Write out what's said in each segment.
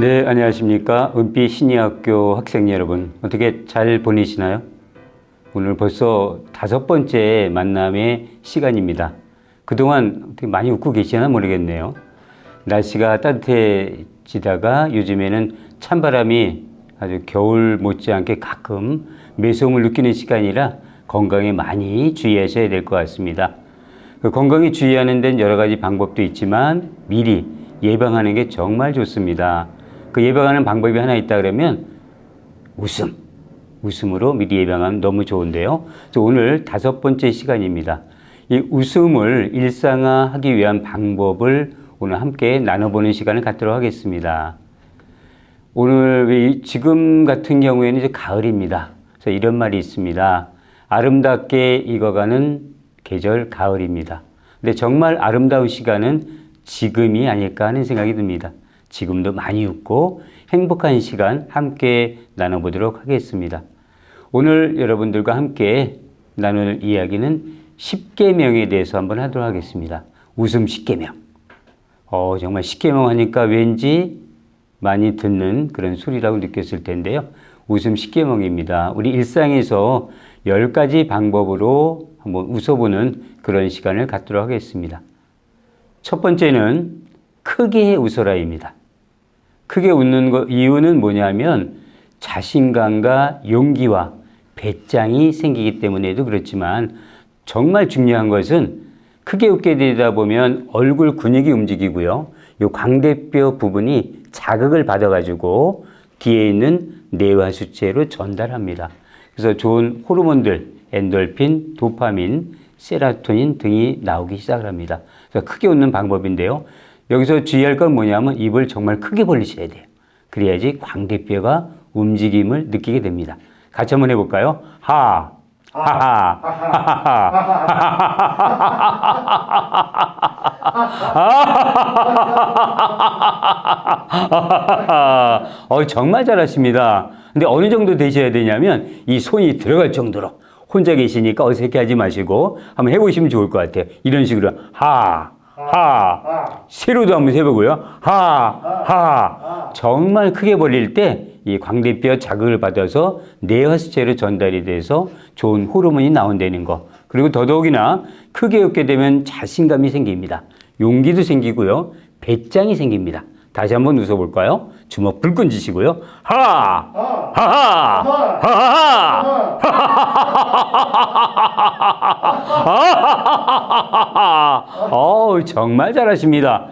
네, 안녕하십니까. 은빛 신의학교 학생 여러분. 어떻게 잘 보내시나요? 오늘 벌써 다섯 번째 만남의 시간입니다. 그동안 어떻게 많이 웃고 계시나 모르겠네요. 날씨가 따뜻해지다가 요즘에는 찬바람이 아주 겨울 못지않게 가끔 매서움을 느끼는 시간이라 건강에 많이 주의하셔야 될 것 같습니다. 그 건강에 주의하는 데는 여러 가지 방법도 있지만 미리 예방하는 게 정말 좋습니다. 그 예방하는 방법이 하나 있다 그러면 웃음. 웃음으로 미리 예방하면 너무 좋은데요. 그래서 오늘 다섯 번째 시간입니다. 이 웃음을 일상화하기 위한 방법을 오늘 함께 나눠보는 시간을 갖도록 하겠습니다. 오늘 지금 같은 경우에는 이제 가을입니다. 그래서 이런 말이 있습니다. 아름답게 익어가는 계절 가을입니다. 근데 정말 아름다운 시간은 지금이 아닐까 하는 생각이 듭니다. 지금도 많이 웃고 행복한 시간 함께 나눠보도록 하겠습니다. 오늘 여러분들과 함께 나눌 이야기는 10계명에 대해서 한번 하도록 하겠습니다. 웃음 10계명. 어, 정말 10계명 하니까 왠지 많이 듣는 그런 소리라고 느꼈을 텐데요. 웃음 10계명입니다. 우리 일상에서 10가지 방법으로 한번 웃어보는 그런 시간을 갖도록 하겠습니다. 첫 번째는 크게 웃어라입니다. 크게 웃는 거, 이유는 뭐냐면 자신감과 용기와 배짱이 생기기 때문에도 그렇지만 정말 중요한 것은 크게 웃게 되다 보면 얼굴 근육이 움직이고요. 요 광대뼈 부분이 자극을 받아가지고 뒤에 있는 뇌와 수체로 전달합니다. 그래서 좋은 호르몬들, 엔돌핀, 도파민, 세라토닌 등이 나오기 시작합니다. 그래서 크게 웃는 방법인데요. 여기서 주의할 건 뭐냐면 입을 정말 크게 벌리셔야 돼요. 그래야지 광대뼈가 움직임을 느끼게 됩니다. 같이 한번 해볼까요? 하, 하하, 하하하하하하하하하하하하하하하하하하 어, 정말 잘하십니다. 근데 어느 정도 되셔야 되냐면 이 손이 들어갈 정도로 혼자 계시니까 어색해하지 마시고 한번 해보시면 좋을 것 같아요. 이런 식으로 하, 하. 세로도 한번 해보고요. 하. 하. 정말 크게 벌릴 때 이 광대뼈 자극을 받아서 내화수체로 전달이 돼서 좋은 호르몬이 나온다는 거. 그리고 더더욱이나 크게 웃게 되면 자신감이 생깁니다. 용기도 생기고요. 배짱이 생깁니다. 다시 한번 웃어볼까요? 주먹 불끈 지시고요. 아. 하하! 하하! 하하! 하하! 어우, 정말 잘하십니다.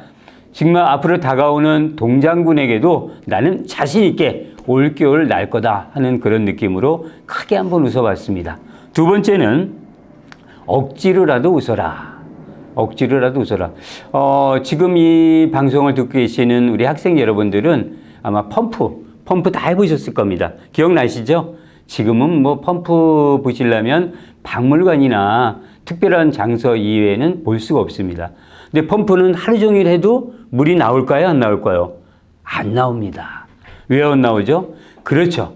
정말 앞으로 다가오는 동장군에게도 나는 자신있게 올겨울 날 거다 하는 그런 느낌으로 크게 한번 웃어봤습니다. 두 번째는 억지로라도 웃어라. 억지로라도 웃어라. 어, 지금 이 방송을 듣고 계시는 우리 학생 여러분들은 아마 펌프, 펌프 다 해보셨을 겁니다. 기억나시죠? 지금은 뭐 펌프 보시려면 박물관이나 특별한 장소 이외에는 볼 수가 없습니다. 근데 펌프는 하루 종일 해도 물이 나올까요? 안 나올까요? 안 나옵니다. 왜 안 나오죠? 그렇죠.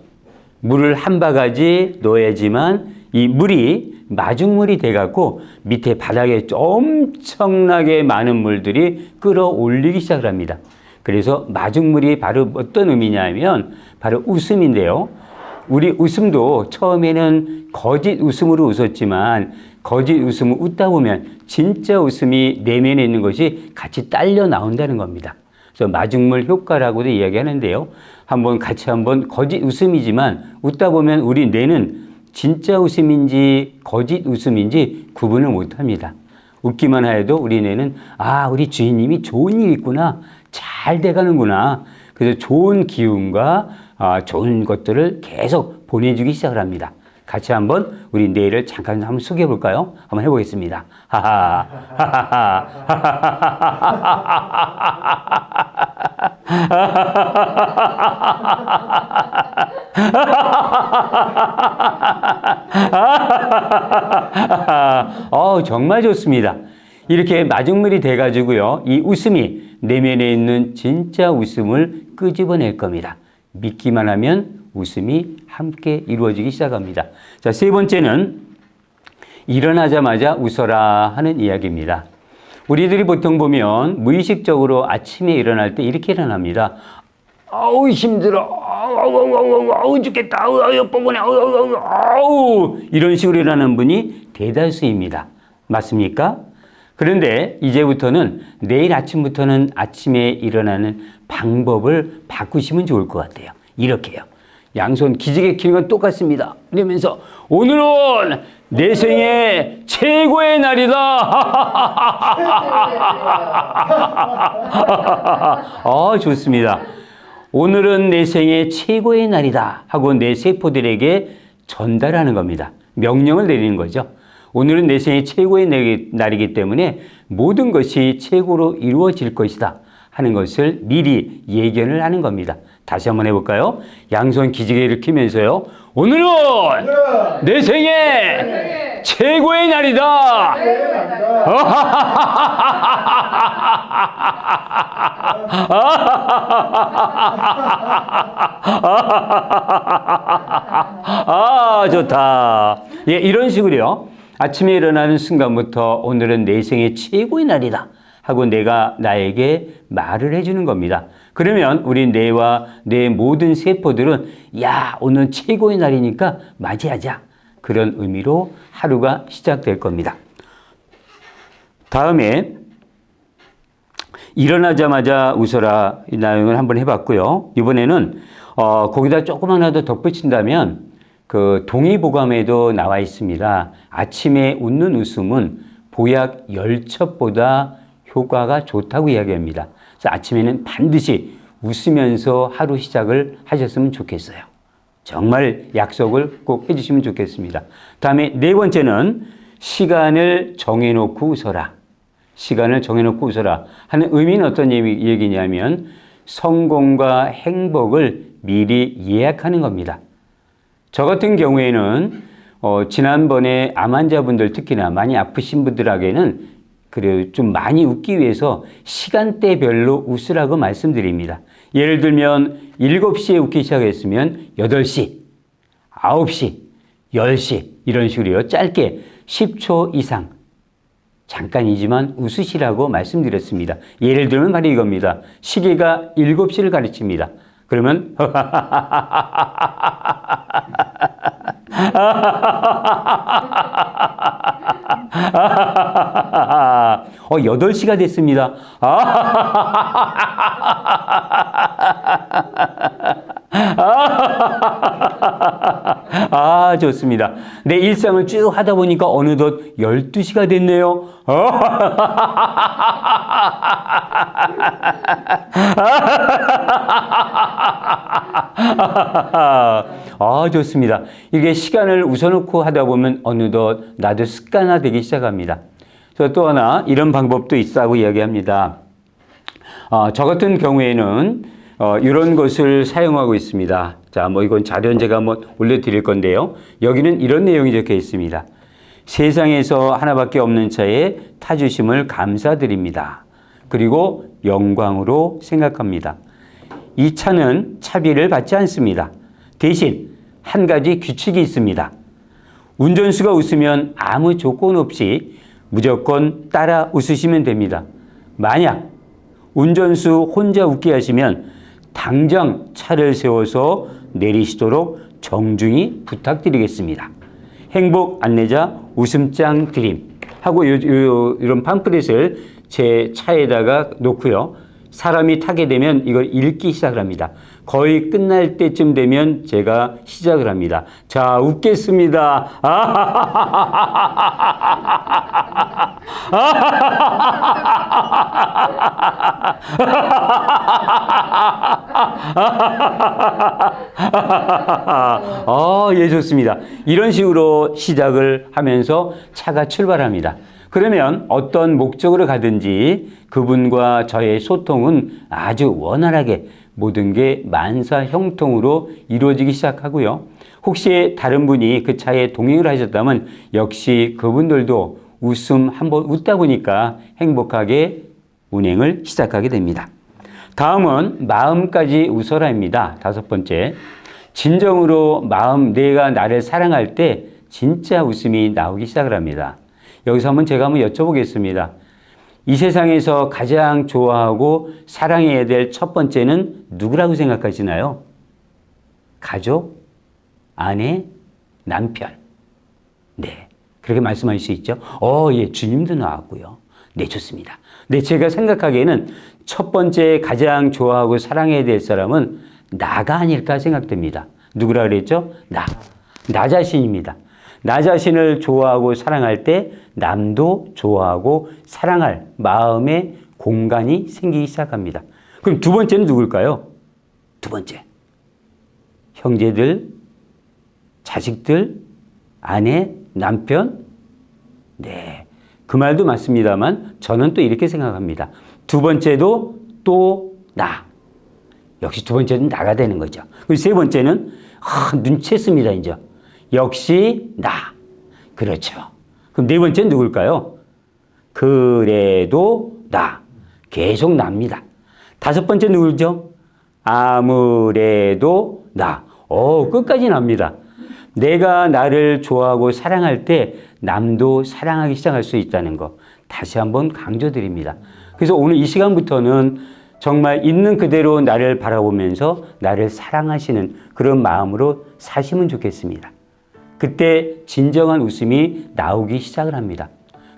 물을 한 바가지 넣어야지만 이 물이 마중물이 돼갖고 밑에 바닥에 엄청나게 많은 물들이 끌어올리기 시작을 합니다. 그래서 마중물이 바로 어떤 의미냐면 바로 웃음인데요. 우리 웃음도 처음에는 거짓 웃음으로 웃었지만 거짓 웃음을 웃다 보면 진짜 웃음이 내면에 있는 것이 같이 딸려 나온다는 겁니다. 그래서 마중물 효과라고도 이야기하는데요. 한번 같이 한번 거짓 웃음이지만 웃다 보면 우리 뇌는 진짜 웃음인지 거짓 웃음인지 구분을 못 합니다. 웃기만 해도 우리 뇌는 아, 우리 주인님이 좋은 일 있구나. 잘 돼가는구나. 그래서 좋은 기운과 아, 좋은 것들을 계속 보내주기 시작을 합니다. 같이 한번 우리 뇌를 잠깐 한번 숙여 볼까요? 한번 해보겠습니다. 하하. 이 웃음이 내면에 있는 진짜 웃음을 끄집어낼 겁니다. 믿기만 하면 웃음이 함께 이루어지기 시작합니다. 자, 세 번째는 일어나자마자 웃어라 하는 이야기입니다. 우리들이 보통 보면 무의식적으로 아침에 일어날 때 이렇게 일어납니다. 아우 힘들어 아우 아우 아우 아우, 죽겠다 아우 아우 뻐근해 아우 아우 아우 아우 이런 식으로 일하는 분이 대다수입니다. 맞습니까? 그런데 이제부터는 내일 아침부터는 아침에 일어나는 방법을 바꾸시면 좋을 것 같아요. 이렇게요. 양손 기지개 키는 건 똑같습니다. 이러면서 오늘은 내 생애 최고의 날이다. 아, 좋습니다. 오늘은 내 생애 최고의 날이다 하고 내 세포들에게 전달하는 겁니다. 명령을 내리는 거죠. 오늘은 내 생애 최고의 날이- 날이기 때문에 모든 것이 최고로 이루어질 것이다 하는 것을 미리 예견을 하는 겁니다. 다시 한번 해볼까요? 양손 기지개를 키면서요. 오늘은 내 생애 최고의 날이다. 아, 좋다. 예, 이런 식으로요. 아침에 일어나는 순간부터 오늘은 내 생의 최고의 날이다. 하고 내가 나에게 말을 해주는 겁니다. 그러면 우리 뇌와 뇌 모든 세포들은 야, 오늘 최고의 날이니까 맞이하자. 그런 의미로 하루가 시작될 겁니다. 다음에 일어나자마자 웃어라 이 내용을 한번 해봤고요. 이번에는 어, 거기다 조금만라도 덧붙인다면 그 동의보감에도 나와 있습니다. 아침에 웃는 웃음은 보약 열첩보다 효과가 좋다고 이야기합니다. 그래서 아침에는 반드시 웃으면서 하루 시작을 하셨으면 좋겠어요. 정말 약속을 꼭 해주시면 좋겠습니다. 다음에 네 번째는 시간을 정해놓고 웃어라. 시간을 정해놓고 웃어라 하는 의미는 어떤 얘기- 얘기냐면 성공과 행복을 미리 예약하는 겁니다. 저 같은 경우에는 어, 지난번에 암 환자분들 특히나 많이 아프신 분들에게는 그래 좀 많이 웃기 위해서 시간대별로 웃으라고 말씀드립니다. 예를 들면 7시에 웃기 시작했으면 8시, 9시, 10시 이런 식으로요. 짧게 10초 이상 잠깐이지만 웃으시라고 말씀드렸습니다. 예를 들면 바로 이겁니다. 시계가 7시를 가르칩니다. 그러면 어, 8시가 됐습니다. 아, 좋습니다. 내 일상을 쭉 하다 보니까 어느덧 12시가 됐네요. 아, 좋습니다. 이게 시간을 웃어놓고 하다 보면 어느덧 나도 습관화되기 시작합니다. 저또 하나 이런 방법도 있다고 이야기합니다. 어, 저 같은 경우에는 어, 이런 것을 사용하고 있습니다. 자, 뭐 이건 자료는 제가 한번 올려드릴 건데요. 여기는 이런 내용이 적혀 있습니다. 세상에서 하나밖에 없는 차에 타주심을 감사드립니다. 그리고 영광으로 생각합니다. 이 차는 차비를 받지 않습니다. 대신 한 가지 규칙이 있습니다. 운전수가 웃으면 아무 조건 없이 무조건 따라 웃으시면 됩니다. 만약 운전수 혼자 웃게 하시면 당장 차를 세워서 내리시도록 정중히 부탁드리겠습니다. 행복 안내자 웃음장 드림 하고 요, 요, 이런 팜플렛을 제 차에다가 놓고요. 사람이 타게 되면 이걸 읽기 시작을 합니다. 거의 끝날 때쯤 되면 제가 시작을 합니다. 자, 웃겠습니다. 아, 예, 좋습니다. 이런 식으로 시작을 하면서 차가 출발합니다. 그러면 어떤 목적으로 가든지 그분과 저의 소통은 아주 원활하게 모든 게 만사 형통으로 이루어지기 시작하고요. 혹시 다른 분이 그 차에 동행을 하셨다면 역시 그분들도 웃음 한번 웃다 보니까 행복하게 운행을 시작하게 됩니다. 다음은 마음까지 웃어라입니다. 다섯 번째. 진정으로 마음, 내가 나를 사랑할 때 진짜 웃음이 나오기 시작을 합니다. 여기서 한번 제가 한번 여쭤보겠습니다. 이 세상에서 가장 좋아하고 사랑해야 될 첫 번째는 누구라고 생각하시나요? 가족, 아내, 남편. 네. 그렇게 말씀하실 수 있죠. 어, 예, 주님도 나왔고요. 네, 좋습니다. 네, 제가 생각하기에는 첫 번째 가장 좋아하고 사랑해야 될 사람은 나가 아닐까 생각됩니다. 누구라 그랬죠? 나. 나 자신입니다. 나 자신을 좋아하고 사랑할 때 남도 좋아하고 사랑할 마음의 공간이 생기기 시작합니다. 그럼 두 번째는 누굴까요? 두 번째. 형제들, 자식들, 아내, 남편. 네. 그 말도 맞습니다만 저는 또 이렇게 생각합니다. 두 번째도 또 나. 역시 두 번째는 나가 되는 거죠. 그리고 세 번째는 아, 눈치챘습니다, 이제. 역시 나. 그렇죠. 그럼 네 번째는 누굴까요? 그래도 나. 계속 납니다. 다섯 번째 누구죠? 아무래도 나. 어, 끝까지 납니다. 내가 나를 좋아하고 사랑할 때 남도 사랑하기 시작할 수 있다는 거 다시 한번 강조드립니다. 그래서 오늘 이 시간부터는 정말 있는 그대로 나를 바라보면서 나를 사랑하시는 그런 마음으로 사시면 좋겠습니다. 그때 진정한 웃음이 나오기 시작을 합니다.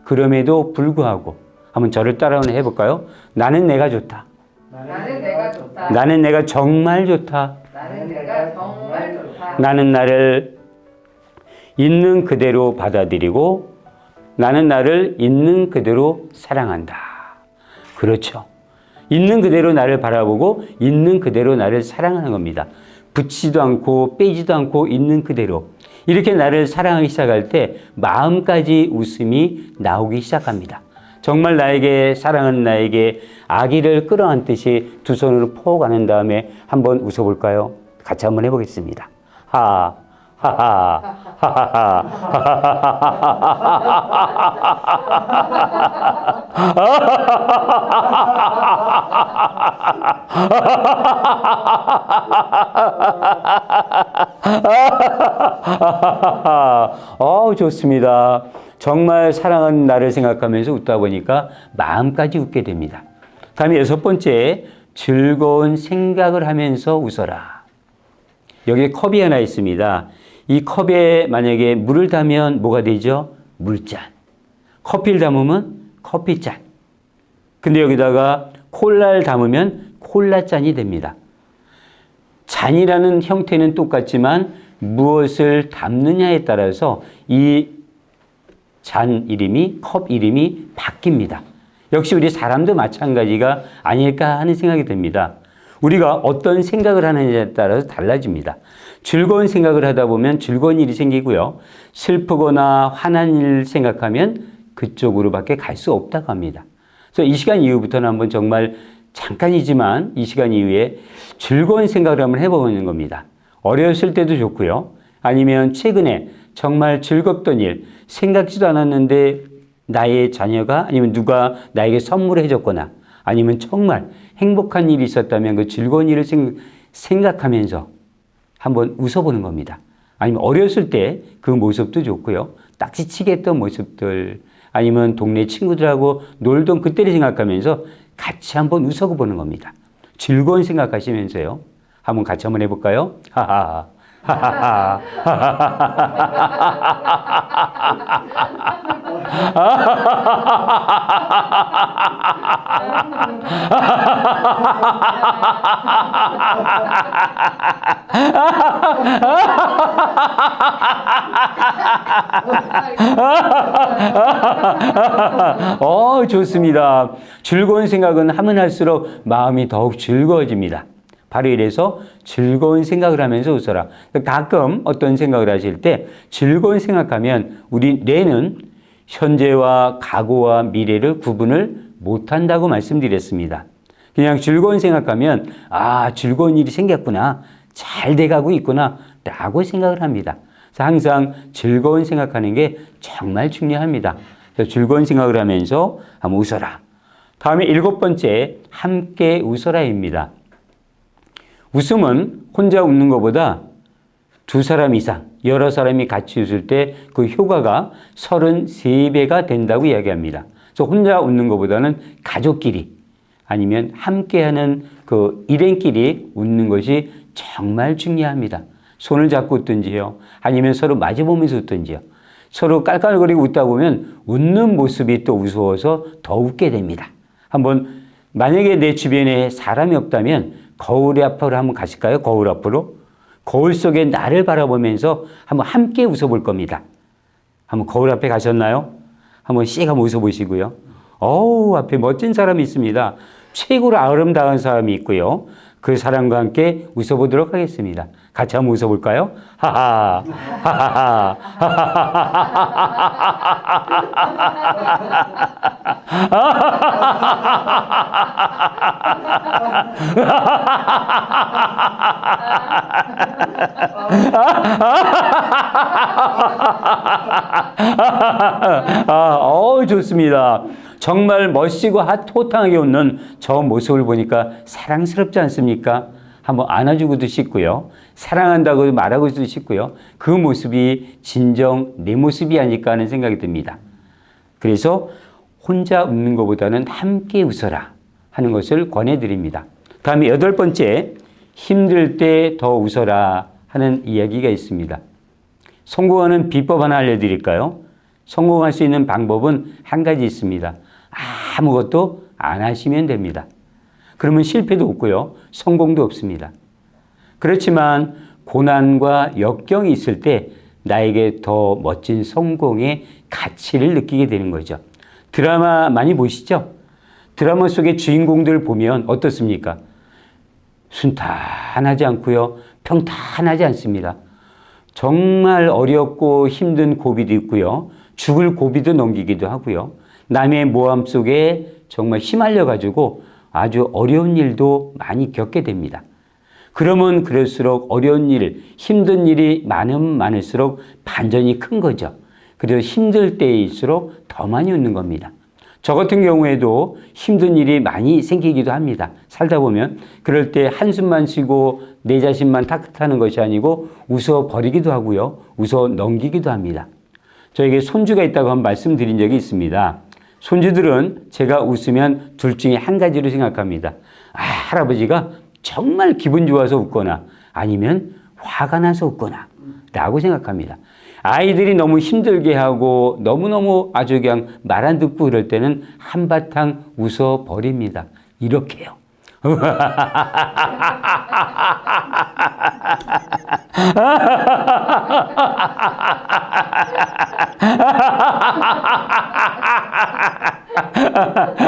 그럼에도 불구하고 한번 저를 따라 해볼까요? 나는 내가 좋다. 나는 내가 좋다. 나는 내가 정말 좋다. 나는 내가 정말 좋다. 나는 나를 있는 그대로 받아들이고 나는 나를 있는 그대로 사랑한다. 그렇죠. 있는 그대로 나를 바라보고 있는 그대로 나를 사랑하는 겁니다. 붙이지도 않고 빼지도 않고 있는 그대로. 이렇게 나를 사랑하기 시작할 때 마음까지 웃음이 나오기 시작합니다. 정말 나에게 사랑은 나에게 아기를 끌어안듯이 두 손으로 포 안은 다음에 한번 웃어볼까요? 같이 한번 해보겠습니다. 하, 하하, 하하하, 어 좋습니다. 정말 사랑하는 나를 생각하면서 웃다 보니까 마음까지 웃게 됩니다. 다음에 여섯 번째, 즐거운 생각을 하면서 웃어라. 여기 컵이 하나 있습니다. 이 컵에 만약에 물을 담으면 뭐가 되죠? 물잔. 커피를 담으면 커피잔. 근데 여기다가 콜라를 담으면 콜라잔이 됩니다. 잔이라는 형태는 똑같지만 무엇을 담느냐에 따라서 이 잔 이름이 컵 이름이 바뀝니다. 역시 우리 사람도 마찬가지가 아닐까 하는 생각이 듭니다. 우리가 어떤 생각을 하느냐에 따라서 달라집니다. 즐거운 생각을 하다 보면 즐거운 일이 생기고요. 슬프거나 화난 일 생각하면 그쪽으로밖에 갈 수 없다고 합니다. 그래서 이 시간 이후부터는 한번 정말 잠깐이지만 이 시간 이후에 즐거운 생각을 한번 해보는 겁니다. 어렸을 때도 좋고요. 아니면 최근에 정말 즐겁던 일, 생각지도 않았는데 나의 자녀가 아니면 누가 나에게 선물을 해줬거나 아니면 정말 행복한 일이 있었다면 그 즐거운 일을 생각하면서 한번 웃어보는 겁니다. 아니면 어렸을 때 그 모습도 좋고요. 딱지치게 했던 모습들 아니면 동네 친구들하고 놀던 그때를 생각하면서 같이 한번 웃어보는 겁니다. 즐거운 생각하시면서요. 한번 같이 한번 해볼까요? 하하. 하 하하. 어, 좋습니다. 즐거운 생각은 하면 할수록 마음이 더욱 즐거워집니다. 바로 이래서 즐거운 생각을 하면서 웃어라. 가끔 어떤 생각을 하실 때 즐거운 생각하면 우리 뇌는 현재와 과거와 미래를 구분을 못한다고 말씀드렸습니다. 그냥 즐거운 생각하면 아 즐거운 일이 생겼구나 잘 돼가고 있구나 라고 생각을 합니다. 항상 즐거운 생각하는 게 정말 중요합니다. 즐거운 생각을 하면서 한번 웃어라. 다음에 일곱 번째 함께 웃어라입니다. 웃음은 혼자 웃는 것보다 두 사람 이상, 여러 사람이 같이 웃을 때 그 효과가 33배가 된다고 이야기합니다. 그래서 혼자 웃는 것보다는 가족끼리 아니면 함께하는 그 일행끼리 웃는 것이 정말 중요합니다. 손을 잡고 웃든지요. 아니면 서로 마주보면서 웃든지요. 서로 깔깔거리고 웃다 보면 웃는 모습이 또 우스워서 더 웃게 됩니다. 한번 만약에 내 주변에 사람이 없다면 거울 앞으로 한번 가실까요? 거울 앞으로. 거울 속에 나를 바라보면서 한번 함께 웃어볼 겁니다. 한번 거울 앞에 가셨나요? 한번 씩 한번 웃어보시고요. 어우, 앞에 멋진 사람이 있습니다. 최고로 아름다운 사람이 있고요. 그 사람과 함께 웃어보도록 하겠습니다. 같이 한번 웃어볼까요? 하하, 하하하, 아, 어 좋습니다. 정말 멋지고 핫- 호탕하게 웃는 저 모습을 보니까 사랑스럽지 않습니까? 한번 안아주고도 싶고요. 사랑한다고 말하고도 싶고요. 그 모습이 진정 내 모습이 아닐까 하는 생각이 듭니다. 그래서 혼자 웃는 것보다는 함께 웃어라 하는 것을 권해드립니다. 다음에 여덟 번째, 힘들 때 더 웃어라 하는 이야기가 있습니다. 성공하는 비법 하나 알려드릴까요? 성공할 수 있는 방법은 한 가지 있습니다. 아무것도 안 하시면 됩니다. 그러면 실패도 없고요. 성공도 없습니다. 그렇지만 고난과 역경이 있을 때 나에게 더 멋진 성공의 가치를 느끼게 되는 거죠. 드라마 많이 보시죠? 드라마 속의 주인공들 보면 어떻습니까? 순탄하지 않고요. 평탄하지 않습니다. 정말 어렵고 힘든 고비도 있고요. 죽을 고비도 넘기기도 하고요. 남의 모함 속에 정말 휘말려 가지고 아주 어려운 일도 많이 겪게 됩니다. 그러면 그럴수록 어려운 일, 힘든 일이 많으면 많을수록 반전이 큰 거죠. 그래서 힘들 때일수록 더 많이 웃는 겁니다. 저 같은 경우에도 힘든 일이 많이 생기기도 합니다. 살다 보면 그럴 때 한숨만 쉬고 내 자신만 탓하는 것이 아니고 웃어 버리기도 하고요. 웃어 넘기기도 합니다. 저에게 손주가 있다고 한 말씀드린 적이 있습니다. 손주들은 제가 웃으면 둘 중에 한 가지로 생각합니다. 아, 할아버지가 정말 기분 좋아서 웃거나 아니면 화가 나서 웃거나 라고 생각합니다. 아이들이 너무 힘들게 하고 너무너무 아주 그냥 말 안 듣고 그럴 때는 한바탕 웃어 버립니다. 이렇게요.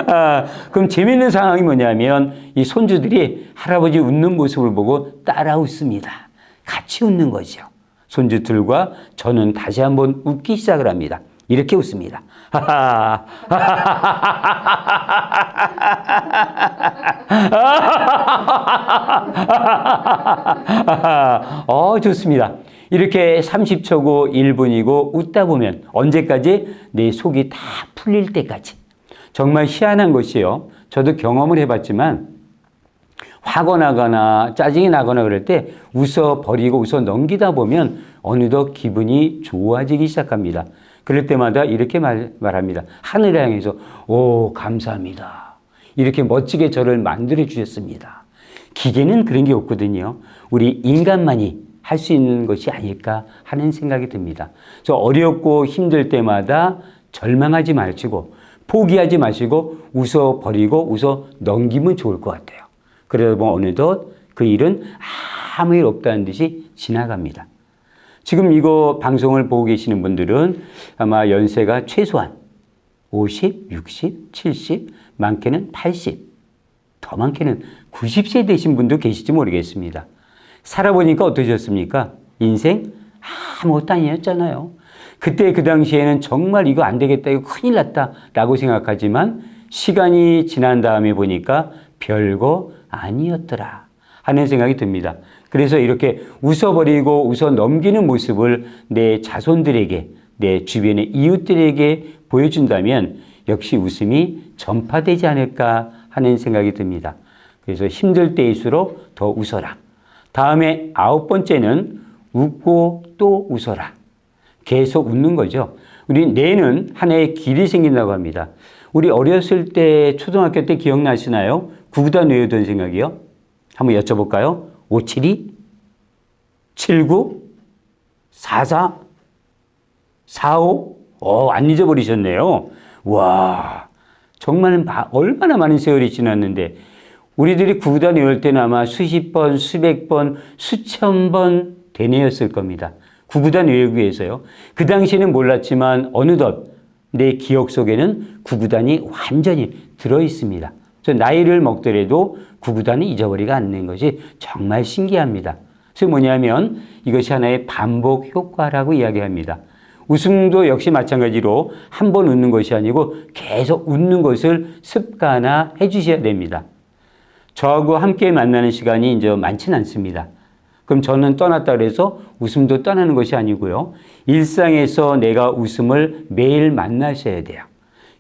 아, 그럼 재밌는 상황이 뭐냐면 이 손주들이 할아버지 웃는 모습을 보고 따라 웃습니다. 같이 웃는 거죠. 손주들과 저는 다시 한번 웃기 시작을 합니다. 이렇게 웃습니다. 어, 좋습니다. 이렇게 30초고 1분이고 웃다 보면 언제까지 내 속이 다 풀릴 때까지. 정말 희한한 것이요. 저도 경험을 해봤지만 화가 나거나 짜증이 나거나 그럴 때 웃어 버리고 웃어 넘기다 보면 어느덧 기분이 좋아지기 시작합니다. 그럴 때마다 이렇게 말, 말합니다. 하늘을 향해서 오 감사합니다. 이렇게 멋지게 저를 만들어 주셨습니다. 기계는 그런 게 없거든요. 우리 인간만이 할 수 있는 것이 아닐까 하는 생각이 듭니다. 저 어렵고 힘들 때마다 절망하지 마시고 포기하지 마시고 웃어 버리고 웃어 넘기면 좋을 것 같아요. 그러다 보면 어느덧 그 일은 아무 일 없다는 듯이 지나갑니다. 지금 이거 방송을 보고 계시는 분들은 아마 연세가 최소한 50, 60, 70, 많게는 80, 더 많게는 90세 되신 분도 계실지 모르겠습니다. 살아보니까 어떠셨습니까? 인생 아무것도 아니었잖아요. 그때 그 당시에는 정말 이거 안 되겠다, 이거 큰일 났다 라고 생각하지만 시간이 지난 다음에 보니까 별거 아니었더라 하는 생각이 듭니다. 그래서 이렇게 웃어버리고 웃어 넘기는 모습을 내 자손들에게, 내 주변의 이웃들에게 보여준다면 역시 웃음이 전파되지 않을까 하는 생각이 듭니다. 그래서 힘들 때일수록 더 웃어라. 다음에 아홉 번째는 웃고 또 웃어라. 계속 웃는 거죠. 우리 뇌는 하나의 길이 생긴다고 합니다. 우리 어렸을 때 초등학교 때 기억나시나요? 구구단 외우던 생각이요? 한번 여쭤볼까요? 572 79 44 45 어, 안 잊어버리셨네요. 와, 정말 마- 얼마나 많은 세월이 지났는데 우리들이 구구단 외울 때는 아마 수십 번, 수백 번, 수천 번 되뇌었을 겁니다. 구구단 위해서요. 그 당시에는 몰랐지만 어느덧 내 기억 속에는 구구단이 완전히 들어 있습니다. 그래서 나이를 먹더라도 구구단을 잊어버리가 않는 것이 정말 신기합니다. 그래서 뭐냐면 이것이 하나의 반복 효과라고 이야기합니다. 웃음도 역시 마찬가지로 한 번 웃는 것이 아니고 계속 웃는 것을 습관화 해 주셔야 됩니다. 저하고 함께 만나는 시간이 이제 많지는 않습니다. 그럼 저는 떠났다 그래서 웃음도 떠나는 것이 아니고요. 일상에서 내가 웃음을 매일 만나셔야 돼요.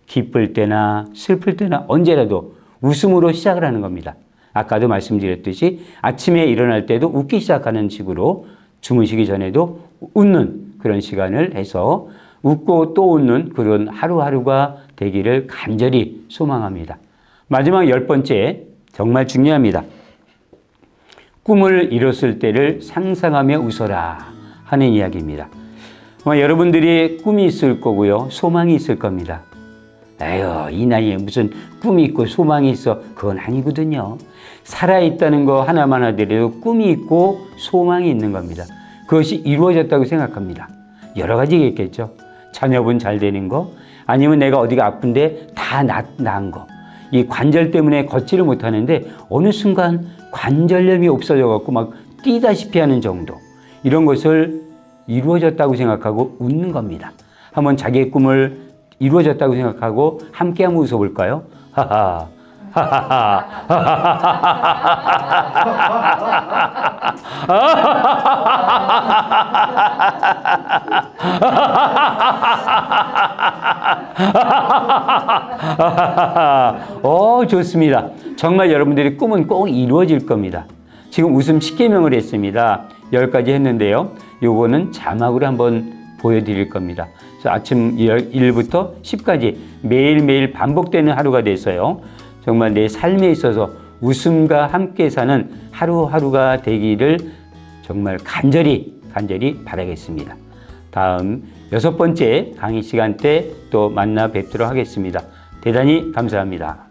기쁠 때나 슬플 때나 언제라도 웃음으로 시작을 하는 겁니다. 아까도 말씀드렸듯이 아침에 일어날 때도 웃기 시작하는 식으로 주무시기 전에도 웃는 그런 시간을 해서 웃고 또 웃는 그런 하루하루가 되기를 간절히 소망합니다. 마지막 열 번째, 정말 중요합니다. 꿈을 이뤘을 때를 상상하며 웃어라 하는 이야기입니다. 아마 여러분들이 꿈이 있을 거고요. 소망이 있을 겁니다. 에휴, 이 나이에 무슨 꿈이 있고 소망이 있어. 그건 아니거든요. 살아있다는 거 하나만 하더라도 꿈이 있고 소망이 있는 겁니다. 그것이 이루어졌다고 생각합니다. 여러 가지가 있겠죠. 자녀분 잘 되는 거, 아니면 내가 어디가 아픈데 다 나, 나은 거. 이 관절 때문에 걷지를 못하는데 어느 순간 관절염이 없어져 갖고 막 뛰다시피 하는 정도. 이런 것을 이루어졌다고 생각하고 웃는 겁니다. 한번 자기의 꿈을 이루어졌다고 생각하고 함께 한번 웃어볼까요? 하하. 어, 좋습니다. 정말 여러분들의 꿈은 꼭 이루어질 겁니다. 지금 웃음 10개명을 했습니다. 10가지 했는데요. 요거는 자막으로 한번 보여드릴 겁니다. 그래서 아침 1부터 10까지 매일매일 반복되는 하루가 돼서요. 정말 내 삶에 있어서 웃음과 함께 사는 하루하루가 되기를 정말 간절히, 간절히 바라겠습니다. 다음 여섯 번째 강의 시간 때 또 만나 뵙도록 하겠습니다. 대단히 감사합니다.